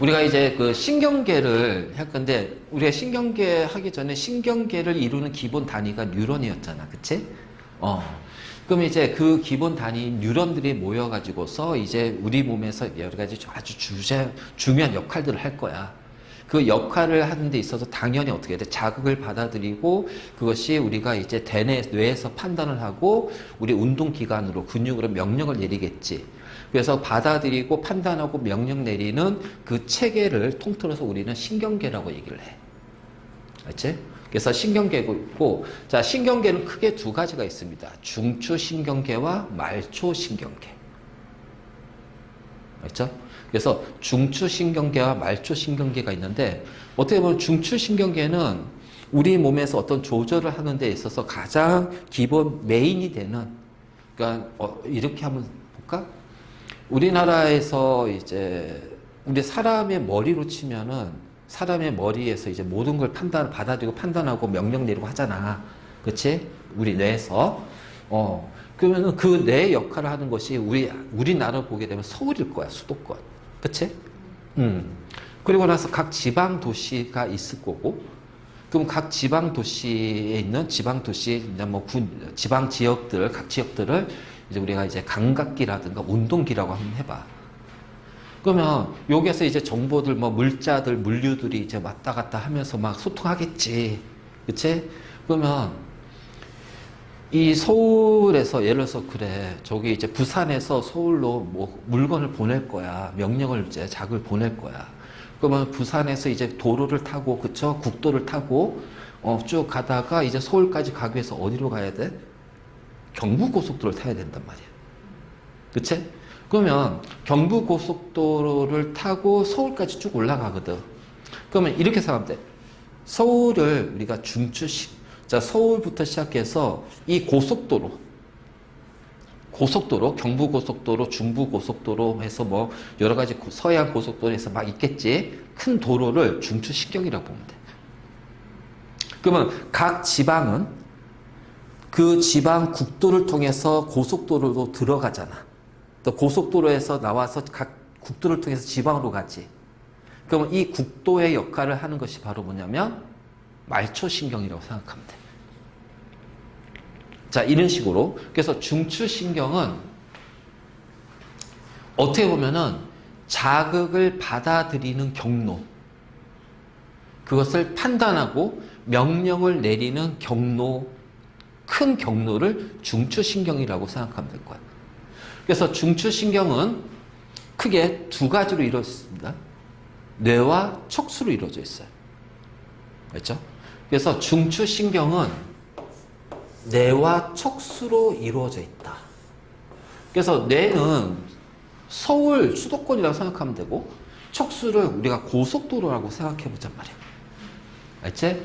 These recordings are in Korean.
우리가 이제 그 신경계를 할 건데 우리가 신경계 하기 전에 신경계를 이루는 기본 단위가 뉴런이었잖아, 그치? 어. 그럼 이제 그 기본 단위 뉴런들이 모여가지고서 이제 우리 몸에서 여러 가지 아주 주제, 중요한 역할들을 할 거야. 그 역할을 하는 데 있어서 당연히 어떻게 돼? 자극을 받아들이고 그것이 우리가 이제 대뇌, 뇌에서 판단을 하고 우리 운동기관으로 근육으로 명령을 내리겠지. 그래서 받아들이고 판단하고 명령 내리는 그 체계를 통틀어서 우리는 신경계라고 얘기를 해. 알지? 그래서 신경계고, 자, 신경계는 크게 두 가지가 있습니다. 중추 신경계와 말초 신경계. 알죠? 그래서 중추 신경계와 말초 신경계가 있는데, 어떻게 보면 중추 신경계는 우리 몸에서 어떤 조절을 하는 데 있어서 가장 기본 메인이 되는, 그러니까, 어, 이렇게 한번 볼까? 우리나라에서 이제, 우리 사람의 머리로 치면은 사람의 머리에서 이제 모든 걸 판단, 받아들이고 판단하고 명령 내리고 하잖아. 그치? 우리 뇌에서. 어. 그러면은 그 뇌 역할을 하는 것이 우리, 우리나라 보게 되면 서울일 거야, 수도권. 그치? 음. 그리고 나서 각 지방 도시가 있을 거고, 그럼 각 지방 도시에 있는 지방 도시, 뭐 군, 지방 지역들, 각 지역들을 이제 우리가 이제 감각기라든가 운동기라고 한번 해봐. 그러면 여기에서 이제 정보들 뭐 물자들 물류들이 이제 왔다 갔다 하면서 막 소통하겠지. 그치? 그러면 이 서울에서 예를 들어서 그래. 저기 이제 부산에서 서울로 뭐 물건을 보낼 거야. 명령을 이제 작을 보낼 거야. 그러면 부산에서 이제 도로를 타고 그쵸? 국도를 타고 어, 쭉 가다가 이제 서울까지 가기 위해서 어디로 가야 돼 경부고속도로를 타야 된단 말이야 그치 그러면 경부고속도로를 타고 서울까지 쭉 올라가거든. 그러면 이렇게 생각하면 돼. 서울을 우리가 중추시, 자, 서울부터 시작해서 이 고속도로, 고속도로, 경부고속도로, 중부고속도로 해서 뭐 여러 가지 고- 서해안 고속도로에서 막 있겠지. 큰 도로를 중추신경이라고 보면 돼. 그러면 각 지방은 그 지방 국도를 통해서 고속도로로 들어가잖아. 또 고속도로에서 나와서 각 국도를 통해서 지방으로 가지. 그러면 이 국도의 역할을 하는 것이 바로 뭐냐면 말초신경이라고 생각하면 돼. 자, 이런 식으로. 그래서 중추신경은 어떻게 보면은 자극을 받아들이는 경로, 그것을 판단하고 명령을 내리는 경로, 큰 경로를 중추신경이라고 생각하면 될 거야. 그래서 중추신경은 크게 두 가지로 이루어져 있습니다. 뇌와 척수로 이루어져 있어요. 그렇죠? 그래서 중추신경은 뇌와 척수로 이루어져 있다. 그래서 뇌는 서울 수도권이라고 생각하면 되고 척수를 우리가 고속도로라고 생각해 보잔 말이야. 알지?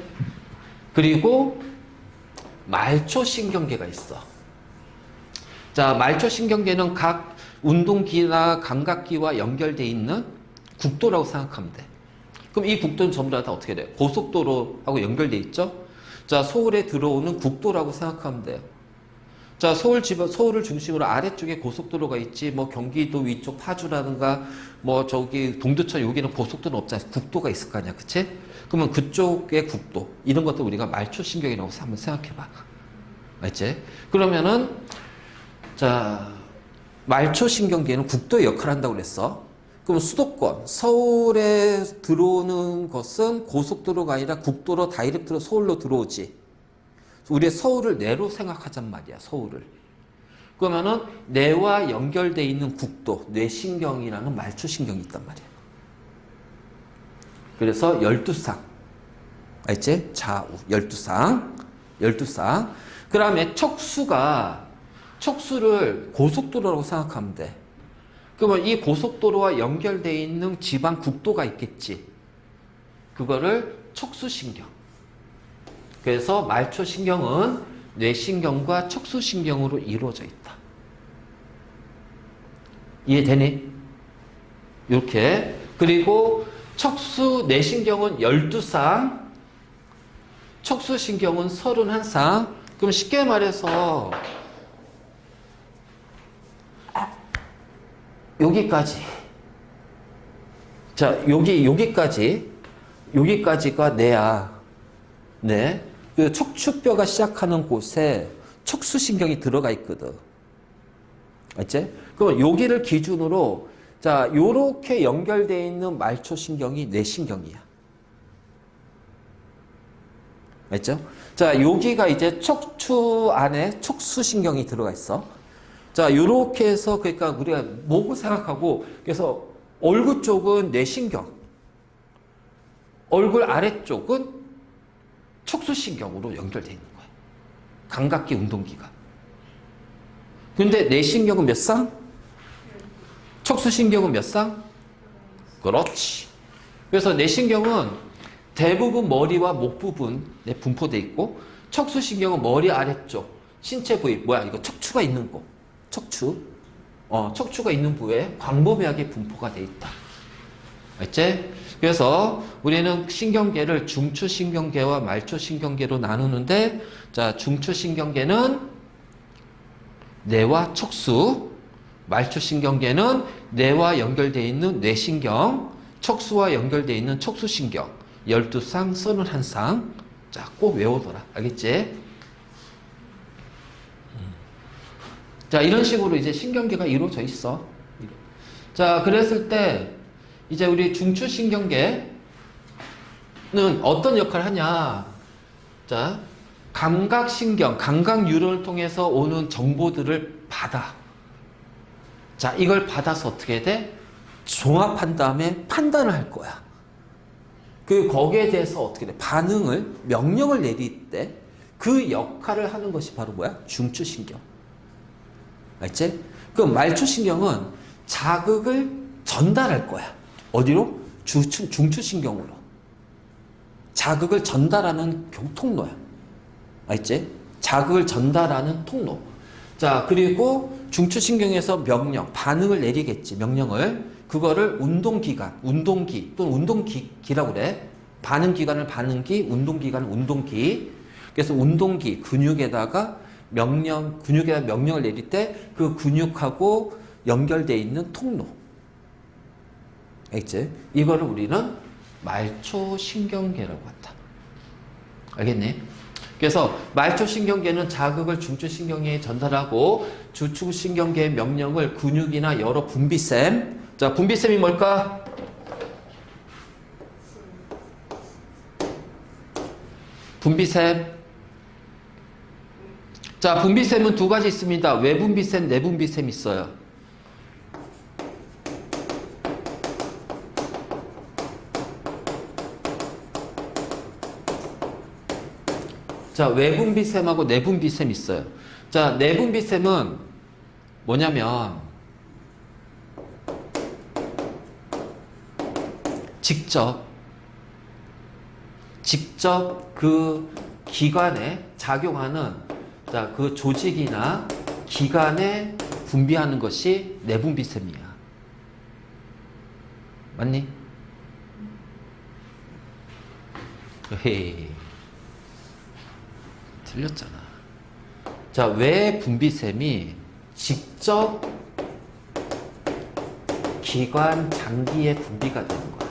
그리고 말초신경계가 있어. 자, 말초신경계는 각 운동기나 감각기와 연결되어 있는 국도라고 생각하면 돼. 그럼 이 국도는 전부 다, 다 어떻게 돼? 고속도로하고 연결돼 있죠? 자, 서울에 들어오는 국도라고 생각하면 돼요. 자, 서울 집, 서울을 중심으로 아래쪽에 고속도로가 있지, 뭐 경기도 위쪽 파주라든가, 뭐 저기 동두천 여기는 고속도로 없잖아. 국도가 있을 거 아니야. 그치? 그러면 그쪽의 국도, 이런 것도 우리가 말초신경이라고 한번 생각해봐. 알지? 그러면은, 자, 말초신경계는 국도의 역할을 한다고 그랬어. 그럼 수도권, 서울에 들어오는 것은 고속도로가 아니라 국도로 다이렉트로 서울로 들어오지. 우리의 서울을 내로 생각하잔 말이야, 서울을. 그러면은 뇌와 연결돼 있는 국도, 뇌신경이라는 말초신경이 있단 말이야. 그래서 12쌍. 알지? 좌우, 12쌍. 12쌍. 그 다음에 척수가, 척수를 고속도로라고 생각하면 돼. 그러면 이 고속도로와 연결되어 있는 지방 국도가 있겠지. 그거를 척수신경. 그래서 말초신경은 뇌신경과 척수신경으로 이루어져 있다. 이해되니? 이렇게. 그리고 척수, 뇌신경은 12쌍, 척수신경은 31쌍. 그럼 쉽게 말해서 여기까지 자, 여기, 여기까지, 여기까지가 뇌야. 네. 그 척추뼈가 시작하는 곳에 척수신경이 들어가 있거든. 알지? 그럼 여기를 기준으로, 자, 요렇게 연결되어 있는 말초신경이 뇌신경이야. 알죠? 자, 여기가 이제 척추 안에 척수신경이 들어가 있어. 자, 요렇게 해서, 그러니까 우리가 뭐고 생각하고, 그래서 얼굴 쪽은 뇌신경, 얼굴 아래쪽은 척수신경으로 연결되어 있는 거야. 감각기 운동기가. 근데 뇌신경은 몇 쌍? 척수신경은 몇 쌍? 그렇지. 그래서 뇌신경은 대부분 머리와 목 부분에 분포돼 있고 척수신경은 머리 아래쪽 신체 부위 뭐야 이거 척추가 있는 곳 척추 어 척추가 있는 부위에 광범위하게 분포가 돼 있다. 알지? 그래서 우리는 신경계를 중추신경계와 말초신경계로 나누는데 자 중추신경계는 뇌와 척수 말초신경계는 뇌와 연결되어 있는 뇌신경 척수와 연결되어 있는 척수신경 12쌍, 31쌍 자, 꼭 외우더라. 알겠지? 자, 이런 식으로 이제 신경계가 이루어져 있어. 자, 그랬을 때 이제 우리 중추신경계는 어떤 역할을 하냐? 자, 감각신경, 감각뉴런을 통해서 오는 정보들을 받아. 자, 이걸 받아서 어떻게 돼? 종합한 다음에 판단을 할 거야. 그 거기에 대해서 어떻게 돼? 반응을 명령을 내릴 때 그 역할을 하는 것이 바로 뭐야? 중추신경. 알지? 그 말초신경은 자극을 전달할 거야. 어디로? 주추, 중추신경으로. 자극을 전달하는 교통로야. 알지? 자극을 전달하는 통로. 자, 그리고 중추신경에서 명령, 반응을 내리겠지, 명령을. 그거를 운동기관, 운동기 또는 운동기라고 그래. 반응기관을 반응기, 운동기관을 운동기. 그래서 운동기, 근육에다가 명령, 근육에다 명령을 내릴 때 그 근육하고 연결되어 있는 통로. 알겠지? 이거를 우리는 말초신경계라고 한다. 알겠니? 그래서 말초신경계는 자극을 중추신경계에 전달하고 주추신경계의 명령을 근육이나 여러 분비샘. 자, 분비샘이 뭘까? 분비샘. 자, 분비샘은 두 가지 있습니다. 외분비샘, 내분비샘 있어요. 자, 외분비샘하고 내분비샘 있어요. 자, 내분비샘은 뭐냐면 직접 직접 그 기관에 작용하는 자, 그 조직이나 기관에 분비하는 것이 내분비샘이야. 맞니? 헤이. 틀렸잖아. 자, 왜 분비샘이 직접 기관 장기에 분비가 되는 거야?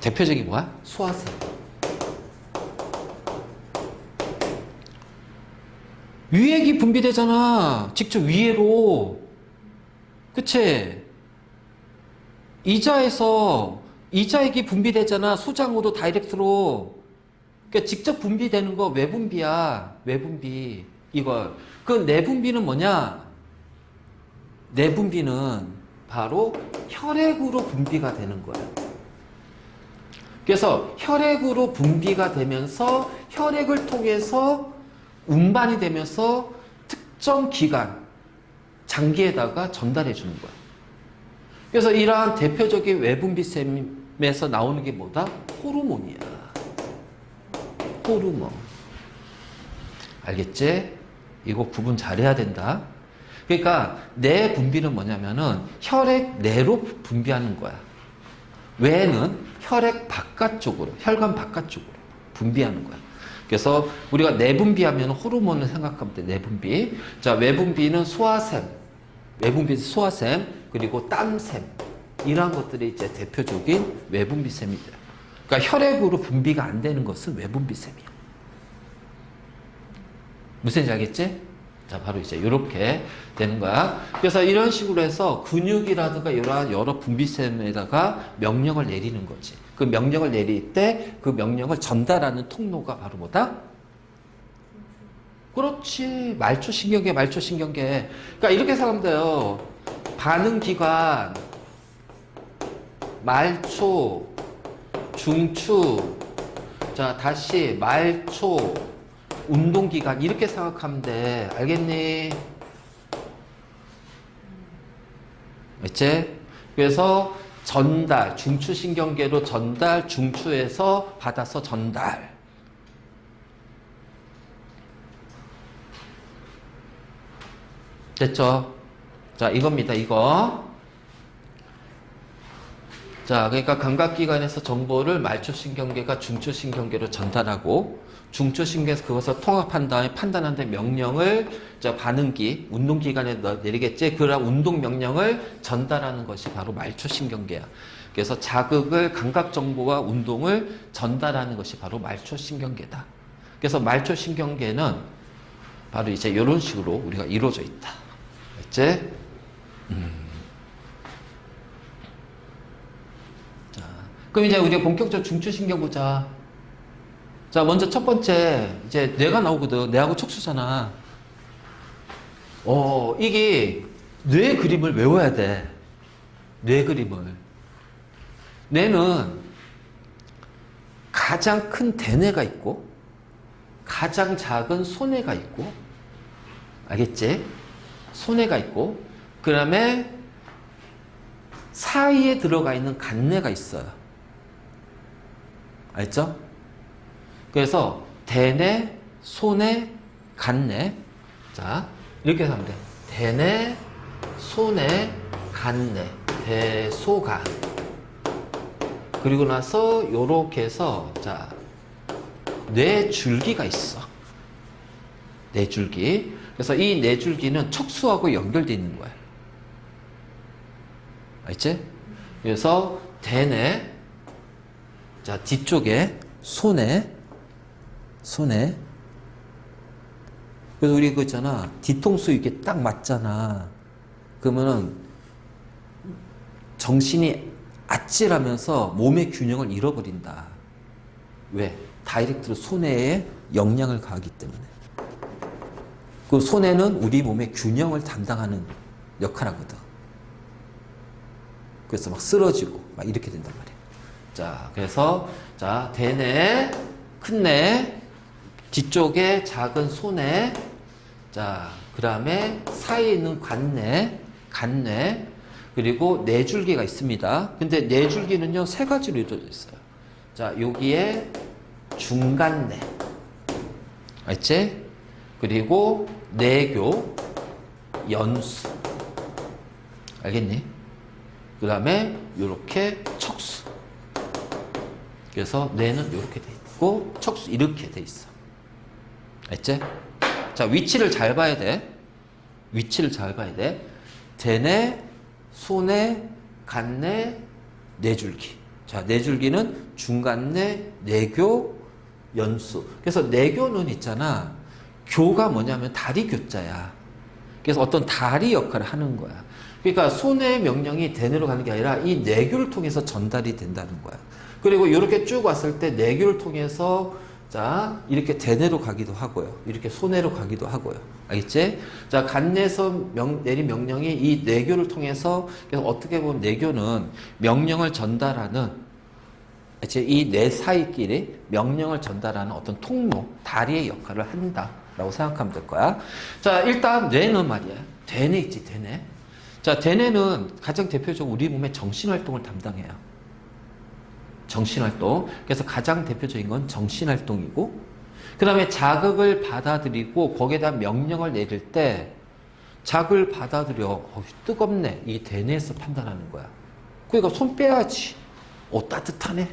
대표적인 뭐야? 소화샘. 위액이 분비되잖아. 직접 위에로. 그치? 이자에서 이자액이 분비되잖아. 소장으로 다이렉트로. 그러니까 직접 분비되는 거 외분비야. 외분비. 이걸. 그 내분비는 뭐냐? 내분비는 바로 혈액으로 분비가 되는 거야. 그래서 혈액으로 분비가 되면서 혈액을 통해서 운반이 되면서 특정 기관, 장기에다가 전달해 주는 거야. 그래서 이러한 대표적인 외분비샘에서 나오는 게 뭐다? 호르몬이야. 호르몬. 알겠지? 이거 구분 잘해야 된다. 그러니까 내 분비는 뭐냐면은 혈액 내로 분비하는 거야. 외는 혈액 바깥쪽으로, 혈관 바깥쪽으로 분비하는 거야. 그래서 우리가 내분비하면 호르몬을 생각하면 돼, 내분비. 자, 외분비는 소화샘, 외분비 소화샘 그리고 땀샘 이러한 것들이 이제 대표적인 외분비샘이다. 그러니까 혈액으로 분비가 안 되는 것은 외분비샘이야. 무슨 지 알겠지? 자, 바로 이제 이렇게 되는 거야. 그래서 이런 식으로 해서 근육이라든가 이러한 여러 분비샘에다가 명령을 내리는 거지. 그 명령을 내릴 때 그 명령을 전달하는 통로가 바로 뭐다? 그렇지. 말초신경계, 말초신경계. 그러니까 이렇게 돼요. 반응기관, 말초, 중추, 자, 다시 말초, 운동기관, 이렇게 생각하면 돼. 알겠니? 알지? 그래서 전달, 중추신경계로 전달, 중추에서 받아서 전달. 됐죠? 자, 이겁니다, 이거. 자, 그러니까 감각기관에서 정보를 말초신경계가 중추신경계로 전달하고, 중추신경에서 그것을 통합한 다음에 판단한 다음에 명령을 자, 반응기, 운동기관에 넣- 내리겠지? 그런 운동 명령을 전달하는 것이 바로 말초신경계야. 그래서 자극을, 감각 정보와 운동을 전달하는 것이 바로 말초신경계다. 그래서 말초신경계는 바로 이제 이런 식으로 우리가 이루어져 있다. 알지? 음. 그럼 이제 우리가 본격적으로 중추신경 보자. 자, 먼저 첫 번째, 이제 뇌가 나오거든. 뇌하고 척수잖아. 어, 이게 뇌 그림을 외워야 돼. 뇌 그림을. 뇌는 가장 큰 대뇌가 있고, 가장 작은 소뇌가 있고, 알겠지? 소뇌가 있고, 그 다음에 사이에 들어가 있는 간뇌가 있어요. 알죠? 그래서 대뇌, 소뇌, 간뇌. 자, 이렇게 하면 돼. 대뇌, 소뇌, 간뇌. 대소간. 그리고 나서 요렇게 해서 자, 뇌줄기가 있어. 뇌줄기. 그래서 이 뇌줄기는 척수하고 연결되어 있는 거야. 알지? 그래서 대뇌, 자, 뒤쪽에 손에, 손에. 그래서 우리 그 있잖아. 뒤통수 이렇게 딱 맞잖아. 그러면은 정신이 아찔하면서 몸의 균형을 잃어버린다. 왜? 다이렉트로 손해에 영향을 가하기 때문에. 그 손해는 우리 몸의 균형을 담당하는 역할하거든. 그래서 막 쓰러지고 막 이렇게 된단 말이야. 자, 그래서 자 대뇌, 큰뇌, 뒤쪽에 작은 소뇌, 자, 그 다음에 사이에 있는 관뇌, 간뇌, 그리고 뇌줄기가 있습니다. 근데 뇌줄기는요 세 가지로 이루어져 있어요. 자, 여기에 중간뇌, 알지? 그리고 내교, 연수, 알겠니? 그 다음에 이렇게 척수. 그래서 뇌는 이렇게 돼 있고 척수 이렇게 돼 있어. 알지? 자 위치를 잘 봐야 돼. 위치를 잘 봐야 돼. 대뇌, 소뇌, 간뇌, 뇌줄기. 자 뇌줄기는 중간뇌, 내교, 연수. 그래서 내교는 있잖아. 교가 뭐냐면 다리 교자야. 그래서 어떤 다리 역할을 하는 거야. 그러니까 손의 명령이 대뇌로 가는 게 아니라 이 내교를 통해서 전달이 된다는 거야. 그리고 이렇게 쭉 왔을 때 내교를 통해서 자 이렇게 대뇌로 가기도 하고요. 이렇게 손해로 가기도 하고요. 알겠지? 자 간내에서 명, 내린 명령이 이 내교를 통해서 그래서 어떻게 보면 내교는 명령을 전달하는 이제 이뇌 사이끼리 명령을 전달하는 어떤 통로, 다리의 역할을 한다라고 생각하면 될 거야. 자, 일단 뇌는 말이야. 대뇌 있지, 대뇌. 자, 대뇌는 가장 대표적으로 우리 몸의 정신 활동을 담당해요. 정신활동. 그래서 가장 대표적인 건 정신활동이고, 그 다음에 자극을 받아들이고, 거기에다 명령을 내릴 때, 자극을 받아들여. 어, 뜨겁네. 이 대뇌에서 판단하는 거야. 그러니까 손 빼야지. 어, 따뜻하네.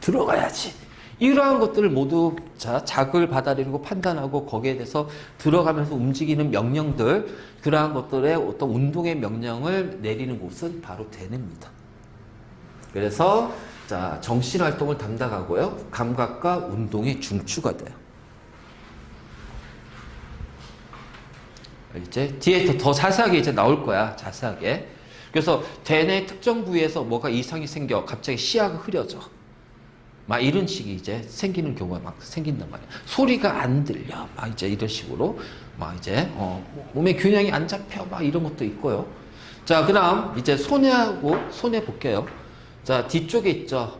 들어가야지. 이러한 것들을 모두 자, 자극을 받아들이고 판단하고 거기에 대해서 들어가면서 움직이는 명령들, 그러한 것들의 어떤 운동의 명령을 내리는 곳은 바로 대뇌입니다. 그래서 자, 정신 활동을 담당하고요. 감각과 운동의 중추가 돼요. 이제 뒤에 더, 더 자세하게 이제 나올 거야. 자세하게. 그래서 대뇌 특정 부위에서 뭐가 이상이 생겨 갑자기 시야가 흐려져. 막 이런 식이 이제 생기는 경우가 막 생긴단 말이야. 소리가 안 들려. 막 이제 이런 식으로 막 이제 어, 몸의 균형이 안 잡혀. 막 이런 것도 있고요. 자, 그다음 이제 손해하고 손해 볼게요. 자, 뒤쪽에 있죠.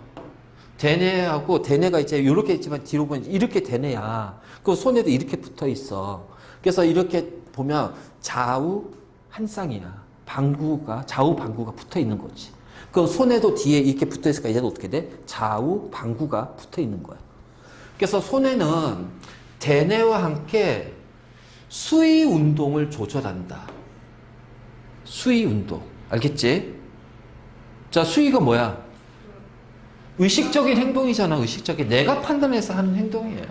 대뇌하고 대뇌가 이제 이렇게 있지만 뒤로 보면 이렇게 대뇌야. 그 손에도 이렇게 붙어 있어. 그래서 이렇게 보면 좌우 한 쌍이야. 방구가 좌우 방구가 붙어 있는 거지. 그 손에도 뒤에 이렇게 붙어 있으니까 얘도 어떻게 돼? 좌우 방구가 붙어 있는 거야. 그래서 손에는 대뇌와 함께 수위 운동을 조절한다. 수위 운동. 알겠지? 자, 수위가 뭐야? 의식적인 행동이잖아, 의식적인. 내가 판단해서 하는 행동이에요.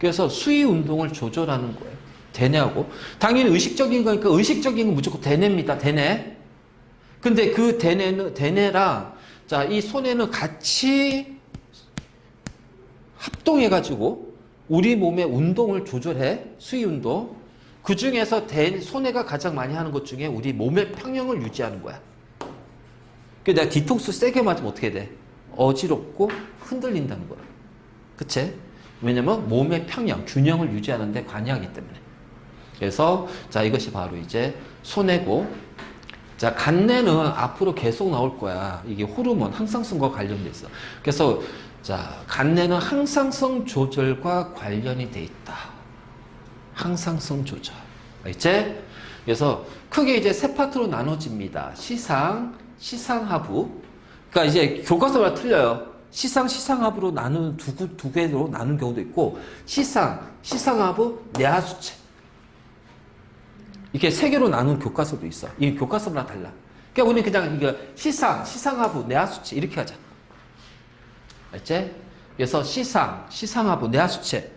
그래서 수위 운동을 조절하는 거예요. 대뇌하고. 당연히 의식적인 거니까 의식적인 건 무조건 대뇌입니다, 대뇌. 근데 그 대뇌는, 대뇌랑, 자, 이 손에는 같이 합동해가지고 우리 몸의 운동을 조절해. 수위 운동. 그 중에서 대, 손해가 가장 많이 하는 것 중에 우리 몸의 평형을 유지하는 거야. 그 내가 뒤통수 세게 맞으면 어떻게 돼? 어지럽고 흔들린다는 거야. 그치? 왜냐면 몸의 평형, 균형을 유지하는데 관여하기 때문에. 그래서 자 이것이 바로 이제 손해고 자 간내는 앞으로 계속 나올 거야. 이게 호르몬 항상성과 관련돼 있어. 그래서 자 간내는 항상성 조절과 관련이 돼 있다. 항상성 조절. 알겠지? 그래서 크게 이제 세 파트로 나눠집니다. 시상, 시상하부. 그러니까 이제 교과서가 틀려요. 시상, 시상하부로 나누는 두, 구- 두 개로 나눈 경우도 있고, 시상, 시상하부, 내하수체. 이렇게 세 개로 나눈 교과서도 있어. 이 교과서랑 달라. 그러니까 우리는 그냥 이거 시상, 시상하부, 내하수체 이렇게 하자. 알지? 그래서 시상, 시상하부, 내하수체.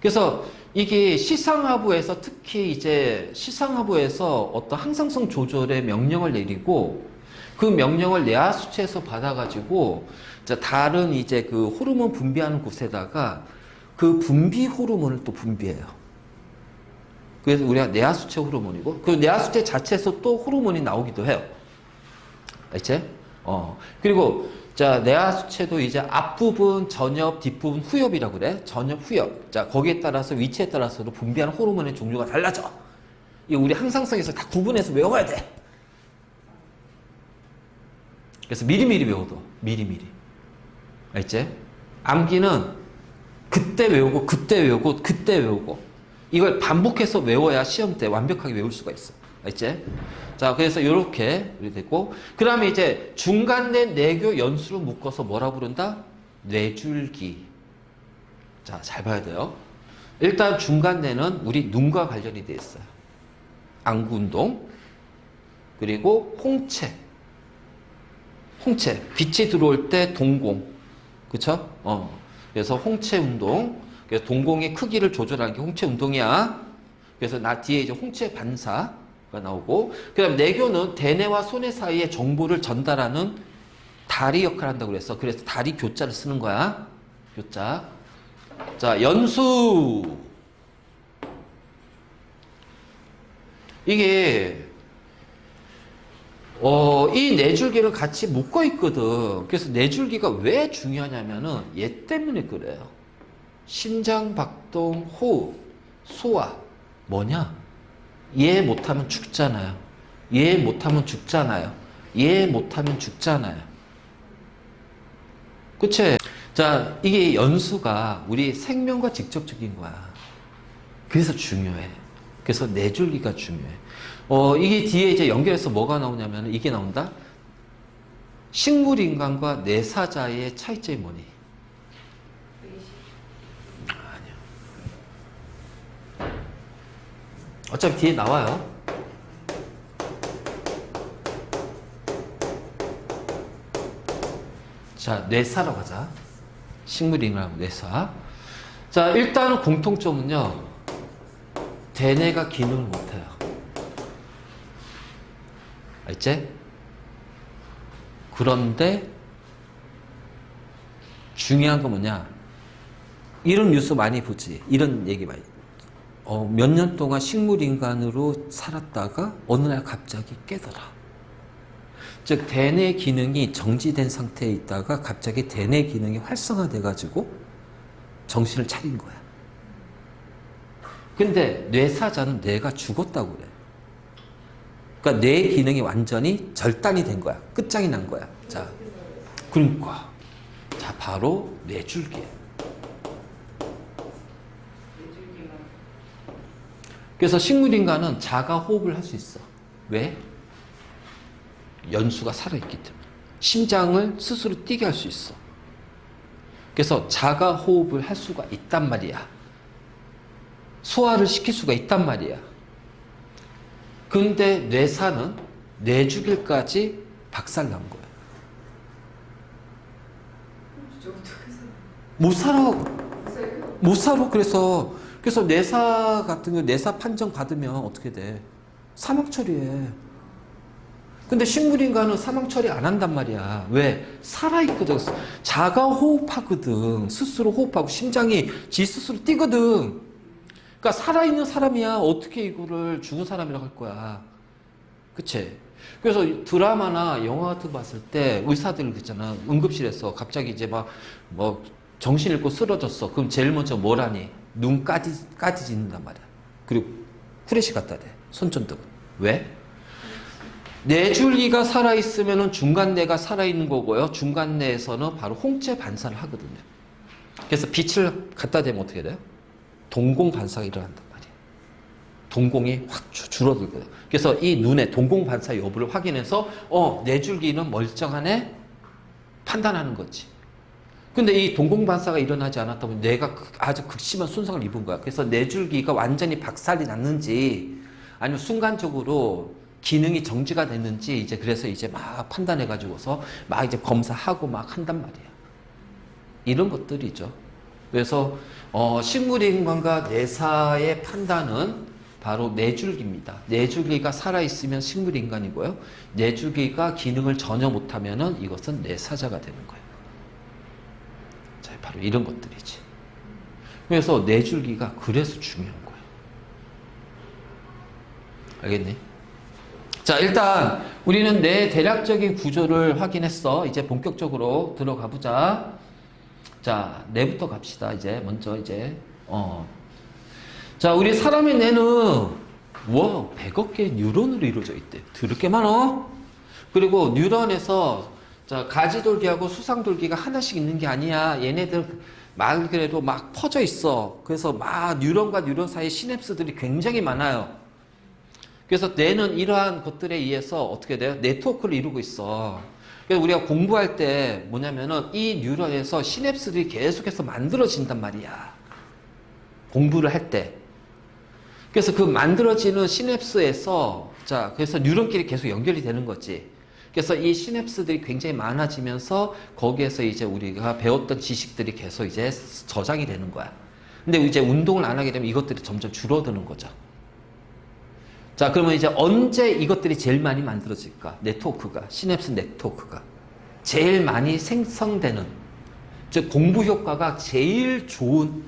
그래서 이게 시상하부에서 특히 이제 시상하부에서 어떤 항상성 조절의 명령을 내리고 그 명령을 내하수체에서 받아가지고 다른 이제 그 호르몬 분비하는 곳에다가 그 분비 호르몬을 또 분비해요. 그래서 우리가 내하수체 호르몬이고 그 내하수체 자체에서 또 호르몬이 나오기도 해요. 알지? 어. 그리고 자, 내하 수체도 이제 앞부분, 전엽, 뒷부분, 후엽이라고 그래. 전엽, 후엽. 자, 거기에 따라서 위치에 따라서도 분비하는 호르몬의 종류가 달라져. 이 우리 항상성에서 다 구분해서 외워야 돼. 그래서 미리미리 외워둬. 미리미리. 알지? 암기는 그때 외우고, 그때 외우고, 그때 외우고. 이걸 반복해서 외워야 시험 때 완벽하게 외울 수가 있어. 알지? 자, 그래서 이렇게 됐고, 그 다음에 이제 중간된 내교 연수를 묶어서 뭐라 부른다? 뇌줄기. 자, 잘 봐야 돼요. 일단 중간내는 우리 눈과 관련이 돼 있어요. 안구운동, 그리고 홍채. 홍채. 빛이 들어올 때 동공. 그쵸? 어. 그래서 홍채 운동. 그래서 동공의 크기를 조절하는 게 홍채 운동이야. 그래서 나 뒤에 이제 홍채 반사 가 나오고, 그 다음에 내교는 대뇌와 손의 사이에 정보를 전달하는 다리 역할을 한다고 그랬어. 그래서 다리 교자를 쓰는 거야. 교자. 자, 연수. 이게, 어, 이 뇌줄기를 같이 묶어 있거든. 그래서 뇌줄기가 왜 중요하냐면은 얘 때문에 그래요. 심장 박동, 호흡, 소화. 뭐냐? 얘 못하면 죽잖아요. 얘 못하면 죽잖아요. 얘 못하면 죽잖아요. 그치? 자, 이게 연수가 우리 생명과 직접적인 거야. 그래서 중요해. 그래서 뇌줄기가 중요해. 어, 이게 뒤에 이제 연결해서 뭐가 나오냐면 이게 나온다? 식물 인간과 내사자의 차이점이 뭐니? 아니야. 어차피 뒤에 나와요. 자, 뇌사로 가자. 식물인간하고 뇌사. 자, 일단은 공통점은요. 대뇌가 기능을 못해요. 알지? 그런데 중요한 건 뭐냐? 이런 뉴스 많이 보지. 이런 얘기 많이. 어, 몇 년 동안 식물인간으로 살았다가 어느 날 갑자기 깨더라. 즉 대뇌 기능이 정지된 상태에 있다가 갑자기 대뇌 기능이 활성화돼 가지고 정신을 차린 거야. 근데 뇌사자는 뇌가 죽었다고 그래. 그러니까 뇌 기능이 완전히 절단이 된 거야. 끝장이 난 거야. 자, 그러니까 자 바로 뇌줄기 그래서 식물인간은 자가 호흡을 할 수 있어. 왜? 연수가 살아있기 때문에. 심장을 스스로 뛰게 할 수 있어. 그래서 자가 호흡을 할 수가 있단 말이야. 소화를 시킬 수가 있단 말이야. 근데 뇌사는 뇌죽일까지 박살난 거야. 못 살아. 못 살아. 그래서 그래서 뇌사 같은 거 뇌사 판정 받으면 어떻게 돼? 사망 처리해. 근데 식물인간은 사망 처리 안 한단 말이야. 왜? 살아있거든. 자가 호흡하거든. 스스로 호흡하고 심장이 지 스스로 뛰거든. 그러니까 살아있는 사람이야. 어떻게 이거를 죽은 사람이라고 할 거야. 그치? 그래서 드라마나 영화 같은 거 봤을 때 의사들 있잖아. 응급실에서 갑자기 이제 막 뭐 정신 잃고 쓰러졌어. 그럼 제일 먼저 뭘 하니? 눈 까지, 까지 짓는단 말이야. 그리고 후레쉬 갖다 대. 손전등은. 왜? 뇌줄기가 살아있으면 중간뇌가 살아있는 거고요. 중간뇌에서는 바로 홍채 반사를 하거든요. 그래서 빛을 갖다 대면 어떻게 돼요? 동공 반사가 일어난단 말이에요. 동공이 확 주- 줄어들거든요. 그래서 이 눈의 동공 반사 여부를 확인해서 어, 뇌줄기는 멀쩡하네 판단하는 거지. 근데 이 동공 반사가 일어나지 않았다 보면 뇌가 극- 아주 극심한 손상을 입은 거야. 그래서 뇌줄기가 완전히 박살이 났는지 아니면 순간적으로 기능이 정지가 됐는지 이제 그래서 이제 막 판단해 가지고서 막 이제 검사하고 막 한단 말이야. 이런 것들이죠. 그래서 어, 식물인간과 뇌사의 판단은 바로 뇌줄기입니다. 뇌줄기가 살아있으면 식물인간이고요. 뇌줄기가 기능을 전혀 못하면은 이것은 뇌사자가 되는 거예요. 자, 바로 이런 것들이지. 그래서 뇌줄기가 그래서 중요한 거예요. 알겠니? 자, 일단 우리는 뇌 대략적인 구조를 확인했어. 이제 본격적으로 들어가 보자. 자, 뇌부터 갑시다. 이제 먼저 이제 어. 자, 우리 사람의 뇌는 와, 100억 개의 뉴런으로 이루어져 있대. 더럽게 많어. 그리고 뉴런에서 자, 가지돌기하고 수상돌기가 하나씩 있는 게 아니야. 얘네들 말 그래도 막 퍼져 있어. 그래서 막 뉴런과 뉴런 사이 시냅스들이 굉장히 많아요. 그래서 뇌는 이러한 것들에 의해서 어떻게 돼요? 네트워크를 이루고 있어. 그래서 우리가 공부할 때 뭐냐면은 이 뉴런에서 시냅스들이 계속해서 만들어진단 말이야. 공부를 할 때. 그래서 그 만들어지는 시냅스에서 자, 그래서 뉴런끼리 계속 연결이 되는 거지. 그래서 이 시냅스들이 굉장히 많아지면서 거기에서 이제 우리가 배웠던 지식들이 계속 이제 저장이 되는 거야. 근데 이제 운동을 안 하게 되면 이것들이 점점 줄어드는 거죠. 자, 그러면 이제 언제 이것들이 제일 많이 만들어질까? 네트워크가, 시냅스 네트워크가. 제일 많이 생성되는, 즉, 공부 효과가 제일 좋은